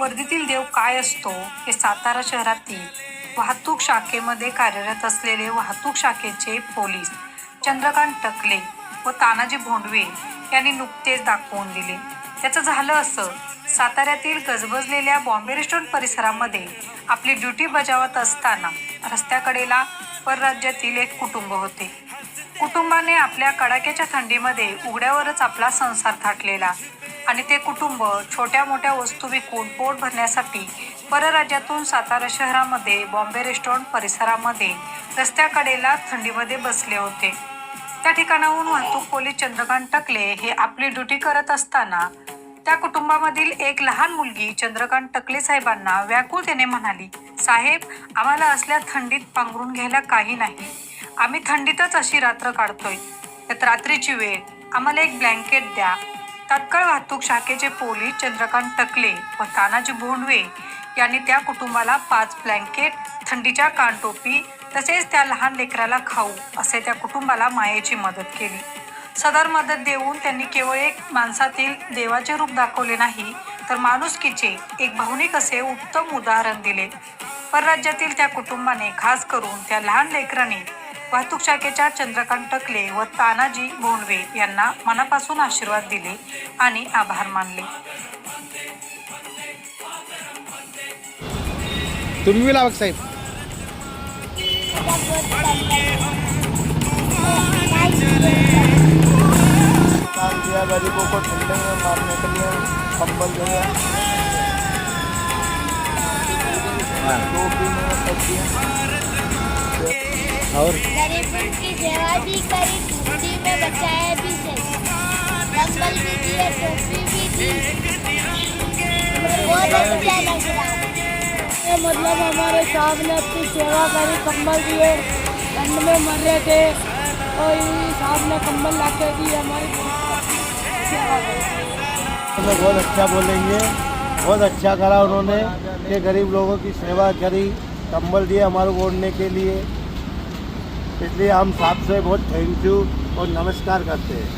वर्धेतील देव काय असतो हे सातारा शहरातील वाहतूक शाखेमध्ये कार्यरत असलेले वाहतूक शाखेचे पोलीस चंद्रकांत टकले व तानाजी भोंडवे यांनी नुकतेच दाखवून दिले. त्याचं झालं असं साताऱ्यातील गजबजलेल्या बॉम्बे रेस्टॉरंट परिसरामध्ये आपली ड्युटी बजावत असताना रस्त्याकडेला परराज्यातील एक कुटुंब होते. कुटुंबाने आपल्या कडाक्याच्या थंडीमध्ये उघड्यावरच आपला संसार थाटलेला. आणि ते कुटुंब छोट्या मोठ्या वस्तू विकून पोट भरण्यासाठी परराज्यातून सातारा शहरामध्ये बॉम्बे रेस्टॉरंट परिसरामध्ये रस्त्याकडेला थंडीमध्ये बसले होते. त्या ठिकाणाहून वाहतूक पोलीस चंद्रकांत टकले हे आपली ड्युटी करत असताना त्या कुटुंबामधील एक लहान मुलगी चंद्रकांत टकले साहेबांना व्याकुळतेने म्हणाली साहेब आम्हाला असल्या थंडीत पांघरून घ्यायला काही नाही. आम्ही थंडीतच अशी रात्र काढतोय. त्यात रात्रीची वेळ. आम्हाला एक ब्लँकेट द्या. तात्काळ वाहतूक शाखेचे पोलीस चंद्रकांत टकले व तानाजी भोंडवे यांनी त्या कुटुंबाला पाच ब्लँकेट थंडीच्या कानटोपी तसेच त्या लहान लेकराला खाऊ असे त्या कुटुंबाला मायेची मदत केली. सदर मदत देऊन त्यांनी केवळ एक माणसातील देवाचे रूप दाखवले नाही तर माणुसकीचे एक भावनिक असे उत्तम उदाहरण दिले. परराज्यातील त्या कुटुंबाने खास करून त्या लहान लेकराने वाहतूक शाखेच्या चंद्रकांत टकले व तानाजी भोंडवे यांना मनापासून आशीर्वाद दिले आणि आभार मानले. तुम्ही बी लावा साहेब. काम दिया गरीबों को ठंडे में मारने के लिए कंबल दिया टोपी में सब्जियाँ और गरीबों की सेवा भी करी ठंडी में बचाया भी कंबल भी दिए टोपी भी दी। बहुत अच्छा लग रहा मतलब हमारे साहब ने अपनी सेवा करी कंबल दिए ठंड में मर रहे थे। और ये साहब ने कंबल ला के दी हमारी करी बहुत अच्छा बोलेंगे बहुत अच्छा करा उन्होंने कि गरीब लोगों की सेवा करी कंबल दिए हमारे ओढ़ने के लिए। इसलिए हम साहब से बहुत थैंक यू और नमस्कार करते हैं।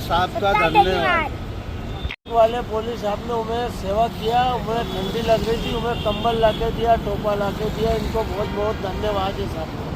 साहब वाले पुलिस आपने उन्हें सेवा किया, उन्हें ठंडी लग रही थी, उन्हें कंबल ला के दिया, टोपा ला के दिया, इनको बहुत बहुत धन्यवाद है साहब।